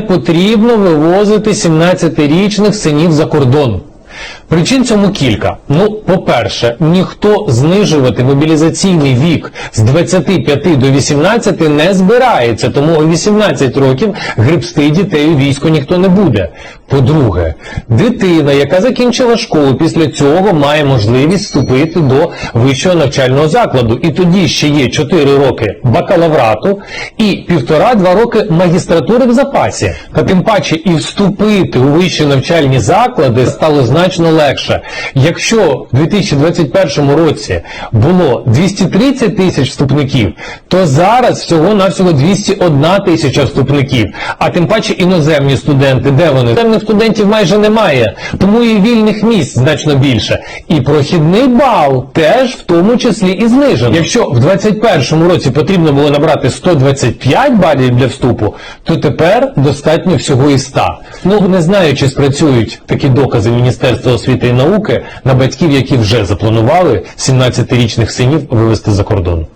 потрібно вивозити 17-річних синів за кордон. Причин цьому кілька. Ну, по-перше, ніхто знижувати мобілізаційний вік з 25 до 18 не збирається, тому у 18 років гребсти дітей у військо ніхто не буде. По-друге, дитина, яка закінчила школу, після цього має можливість вступити до вищого навчального закладу. І тоді ще є 4 роки бакалаврату і півтора-два роки магістратури в запасі. Та тим паче і вступити у вищі навчальні заклади стало значно легше. Якщо в 2021 році було 230 тисяч вступників, то зараз всього-навсього 201 тисяча вступників. А тим паче іноземні студенти, де вони? Іноземних студентів майже немає, тому і вільних місць значно більше. І прохідний бал теж в тому числі і знижений. Якщо в 2021 році потрібно було набрати 125 балів для вступу, то тепер достатньо всього і 100. Ну, не знаю, чи спрацюють такі докази Міністерства освіти і науки на батьків, які вже запланували 17-річних синів вивезти за кордон.